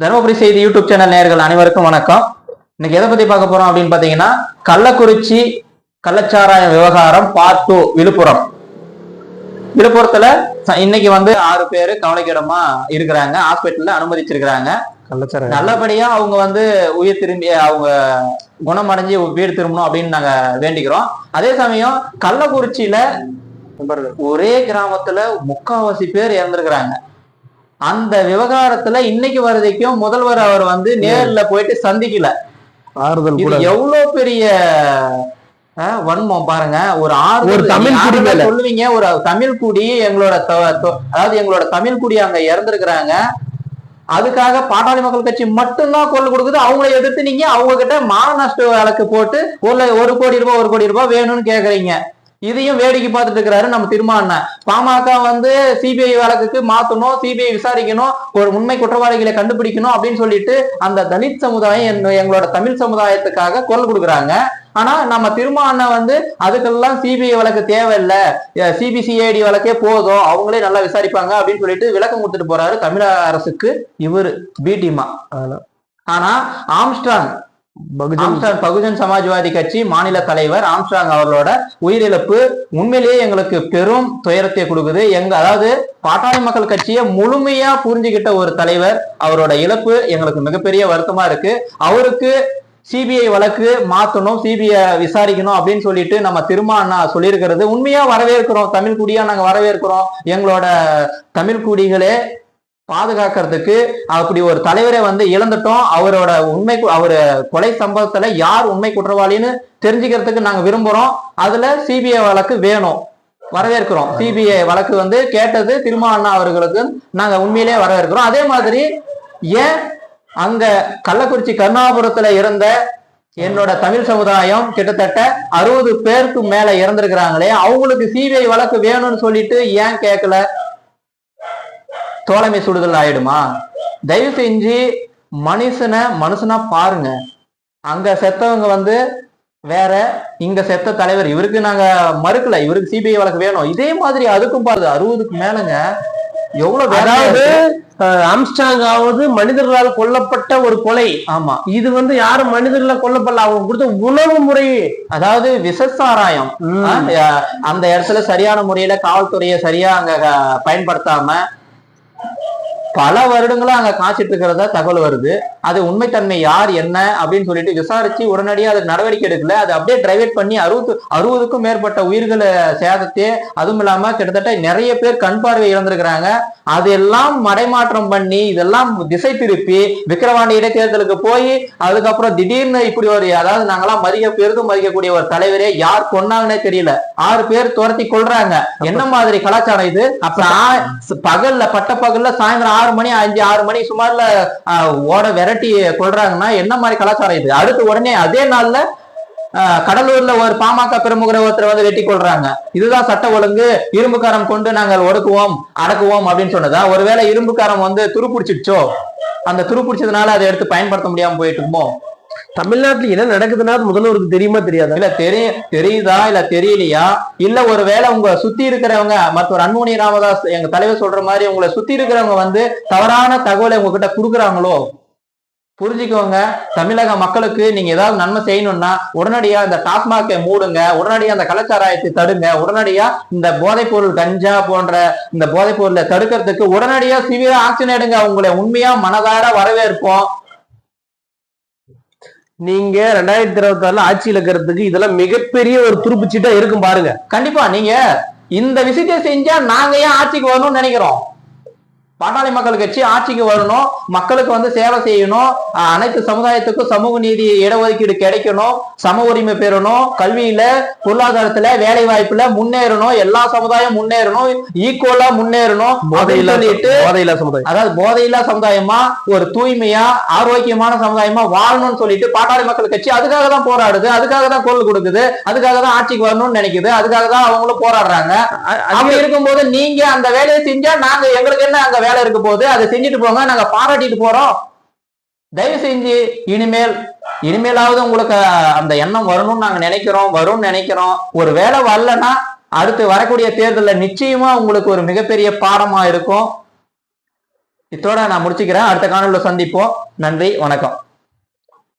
தருமபுரி செய்தி YouTube channel நேயர்கள் அனைவருக்கும் வணக்கம். இன்னைக்கு எதை பத்தி பார்க்க போறோம் அப்படின்னு பாத்தீங்கன்னா கள்ளக்குறிச்சி கள்ளச்சாராய விவகாரம் பார்ட் டூ விழுப்புரம். விழுப்புரத்துல இன்னைக்கு வந்து ஆறு பேர் கவலைக்கிடமா இருக்கிறாங்க. ஹாஸ்பிட்டல்ல அனுமதிச்சிருக்கிறாங்க. நல்லபடியா அவங்க வந்து உயிர் திரும்பி அவங்க குணமடைஞ்சு வீடு திரும்பணும் அப்படின்னு நாங்க வேண்டிக்கிறோம். அதே சமயம் கள்ளக்குறிச்சியில ஒரே கிராமத்துல முக்காவாசி பேர் இறந்திருக்கிறாங்க. அந்த விவகாரத்துல இன்னைக்கு வரைக்கும் முதல்வர் அவர் வந்து நேர்ல போயிட்டு சந்திக்கல. ஆறுதல் கூட எவ்வளவு பெரிய வன்மம் பாருங்க. ஒரு ஆறு ஒரு தமிழ் குடி. சொல்லுவீங்க? ஒரு தமிழ் குடி எங்களோட அதாவது எங்களோட தமிழ் குடி அங்க இறந்திருக்கிறாங்க. அதுக்காக பாட்டாளி மக்கள் கட்சி மட்டும்தான் குரல் கொடுக்குது. அவங்கள எதிர்த்து நீங்க அவங்க கிட்ட மான நஷ்ட வழக்கு போட்டு ஒரு ஒரு கோடி ரூபாய் ஒரு கோடி ரூபாய் வேணும்னு கேக்குறீங்க. இதையும் வேடிக்கை பார்த்துட்டு இருக்கிறாரு நம்ம திருமாண்ணன் பாமக வந்து சிபிஐ வழக்குக்கு மாத்தணும் சிபிஐ விசாரிக்கணும் ஒரு உண்மை குற்றவாளிகளை கண்டுபிடிக்கணும் அப்படின்னு சொல்லிட்டு அந்த தலித் சமுதாயம் என்- எங்களோட தமிழ் சமுதாயத்துக்காக குரல் கொடுக்குறாங்க. ஆனா நம்ம திருமாண்ணன் வந்து அதுக்கெல்லாம் சிபிஐ வழக்கு தேவையில்லை. சிபிசிஐடி வழக்கே போதும். அவங்களே நல்லா விசாரிப்பாங்க அப்படின்னு சொல்லிட்டு விளக்கம் கொடுத்துட்டு போறாரு தமிழக அரசுக்கு இவரு பிடிமா ஆனா ஆம்ஸ்டாங் பகுஜன் பகுஜன் சமாஜ்வாதி கட்சி மாநில தலைவர் ஆம்ஸ்டாங் அவர்களோட உயிரிழப்பு உண்மையிலேயே எங்களுக்கு பெரும் துயரத்தை கொடுக்குது. எங்க அதாவது பாட்டாளி மக்கள் கட்சியை முழுமையா புரிஞ்சுக்கிட்ட ஒரு தலைவர் அவரோட இழப்பு எங்களுக்கு மிகப்பெரிய வருத்தமா இருக்கு. அவருக்கு சிபிஐ வழக்கு மாத்தணும் சிபிஐ விசாரிக்கணும் அப்படின்னு சொல்லிட்டு நம்ம திரும்ப அண்ணா சொல்லியிருக்கிறது. உண்மையா வரவேற்கிறோம். தமிழ் குடியா நாங்க வரவேற்கிறோம். எங்களோட தமிழ் குடிகளே பாதுகாக்கிறதுக்கு அப்படி ஒரு தலைவரை வந்து இழந்துட்டோம். அவரோட உண்மை அவர் கொலை சம்பவத்துல யார் உண்மை குற்றவாளின்னு தெரிஞ்சுக்கிறதுக்கு நாங்க விரும்புறோம். அதுல சிபிஐ வழக்கு வேணும். வரவேற்கிறோம். சிபிஐ வழக்கு வந்து கேட்டது திருமா அண்ணா அவர்களுக்கு நாங்க உண்மையிலேயே வரவேற்கிறோம். அதே மாதிரி ஏன் அங்க கள்ளக்குறிச்சி கருணாபுரத்துல இருந்த என்னோட தமிழ் சமுதாயம் கிட்டத்தட்ட அறுபது பேருக்கு மேல இறந்திருக்கிறாங்களே அவங்களுக்கு சிபிஐ வழக்கு வேணும்னு சொல்லிட்டு ஏன் கேட்கல தோழமை சுடுதல் ஆயிடுமா? தயவு செஞ்சு மனுஷனை மனுஷனா பாருங்க. அங்க செத்தவங்க வந்து வேற இங்க செத்த தலைவர் இவருக்கு நாங்க மறுக்கல இவருக்கு சிபிஐ வழக்கு வேணும். இதே மாதிரி அதுக்கும் பாருங்க அறுபதுக்கு மேலங்க. எவ்வளவு அதாவது ஆம்ஸ்டாங்காவது மனிதர்களால் கொல்லப்பட்ட ஒரு கொலை. ஆமா. இது வந்து யாரும் மனிதர்களால் கொல்லப்படல அவங்க கொடுத்த உணவு முறை. அதாவது விசசாராயம். அந்த இடத்துல சரியான முறையில காவல்துறையை சரியா அங்க பயன்படுத்தாம பல வருடங்களா அங்க காய்ச்சிட்டு இருக்கிறதா தகவல் வருது. அது உண்மைத்தன்மை யார் என்ன அப்படின்னு சொல்லிட்டு விசாரிச்சு உடனடியா அதுக்கு நடவடிக்கை எடுக்கல. அது அப்படியே டிரைவேட் பண்ணி அறுபது அறுபதுக்கும் மேற்பட்ட உயிர்களை சேதத்தை அதுவும் இல்லாம கிட்டத்தட்ட நிறைய பேர் கண் பார்வை இழந்திருக்கிறாங்க. அதெல்லாம் மடைமாற்றம் பண்ணி இதெல்லாம் திசை திருப்பி விக்கிரவாண்டி இடைத்தேர்தலுக்கு போய் அதுக்கப்புறம் திடீர்னு இப்படி ஒரு அதாவது நாங்கெல்லாம் மதிக்க பெரிதும் மதிக்கக்கூடிய ஒரு தலைவரே யார் கொன்னாங்கன்னே தெரியல. ஆறு பேர் துரத்தி கொள்றாங்க என்ன மாதிரி கலாச்சாரம் இது? அப்ப பகல்ல பட்ட பகல்ல சாயந்தரம் ஆறு மணி அஞ்சு ஆறு மணி சுமார்ல ஓட விரட்டி கொள்றாங்கன்னா என்ன மாதிரி கலாச்சாரம் இது? அடுத்து உடனே அதே நாள்ல கடலூர்ல ஒரு பாமக பிரமுகரை ஒருத்தர் வந்து வெட்டி கொள்றாங்க. இதுதான் சட்ட ஒழுங்கு இரும்புக்காரம் கொண்டு நாங்கள் ஒடுக்குவோம் அடக்குவோம் அப்படின்னு சொன்னதா? ஒருவேளை இரும்புக்காரம் வந்து துருப்பிடிச்சிடுச்சோ? அந்த துருப்பிடிச்சதுனால அதை எடுத்து பயன்படுத்த முடியாம போயிட்டுமோ தமிழ்நாட்டுல என்ன நடக்குதுன்னா முதல்வருக்கு தெரியுமா தெரியாதா? இல்ல தெரிய தெரியுதா? இல்ல தெரியலையா? இல்ல ஒருவேளை உங்க சுத்தி இருக்கிறவங்க மருத்துவர் அன்புமணி ராமதாஸ் எங்க தலைவர் சொல்ற மாதிரி உங்களை சுத்தி இருக்கிறவங்க வந்து தவறான தகவலை உங்ககிட்ட குடுக்குறாங்களோ? புரிஞ்சுக்கோங்க. தமிழக மக்களுக்கு நீங்க ஏதாவது நன்மை செய்யணும்னா உடனடியா இந்த டாஸ்மாகை மூடுங்க உடனடியா அந்த கலாச்சாரத்தை தடுங்க உடனடியா இந்த போதைப் பொருள் கஞ்சா போன்ற இந்த போதைப் பொருளை தடுக்கிறதுக்கு உடனடியா சிவியர் ஆக்ஷன் எடுங்க. உங்களை உண்மையா மனதார வரவேற்போம். நீங்க ரெண்டாயிரத்தி இருபத்தி ஆறுல ஆட்சியில இருக்கிறதுக்கு இதெல்லாம் மிகப்பெரிய ஒரு துருப்புச்சீட்டா இருக்கும் பாருங்க. கண்டிப்பா நீங்க இந்த விஷயத்தை செஞ்சா நாங்க ஏன் ஆட்சிக்கு வரணும்னு நினைக்கிறோம்? பாட்டாளி மக்கள் கட்சி ஆட்சிக்கு வரணும் மக்களுக்கு வந்து சேவை செய்யணும் அனைத்து சமுதாயத்துக்கும் சமூக நீதி இடஒதுக்கீடு கிடைக்கணும் சம உரிமை பெறணும் கல்வியில பொருளாதாரத்துல வேலை வாய்ப்புல முன்னேறணும் எல்லா சமுதாயம் முன்னேறணும் ஈக்குவலா முன்னேறணும் சொல்லிட்டு போதையில்லா சமுதாயம். அதாவது போதையில்லா சமுதாயமா ஒரு தூய்மையா ஆரோக்கியமான சமுதாயமா வாழணும்னு சொல்லிட்டு பாட்டாளி மக்கள் கட்சி அதுக்காக தான் போராடுது அதுக்காக தான் குரல் கொடுக்குது அதுக்காக தான் ஆட்சிக்கு வரணும்னு நினைக்குது அதுக்காக தான் அவங்களும் போராடுறாங்க. அப்படி இருக்கும்போது நீங்க அந்த வேலையை செஞ்சா நாங்க எங்களுக்கு என்ன அங்க வேலை இருக்க போகுது அதை செஞ்சுட்டு போங்க நாங்க பாராட்டிட்டு போறோம். தயவு செஞ்சு இனிமேல் இனிமேலாவது உங்களுக்கு அந்த எண்ணம் வரணும்னு நாங்க நினைக்கிறோம் வரும்னு நினைக்கிறோம். ஒரு வேலை வரலன்னா அடுத்து வரக்கூடிய தேர்தலில் நிச்சயமா உங்களுக்கு ஒரு மிகப்பெரிய பாடமா இருக்கும். இத்தோட நான் முடிச்சுக்கிறேன். அடுத்த காணொலியில் சந்திப்போம். நன்றி வணக்கம்.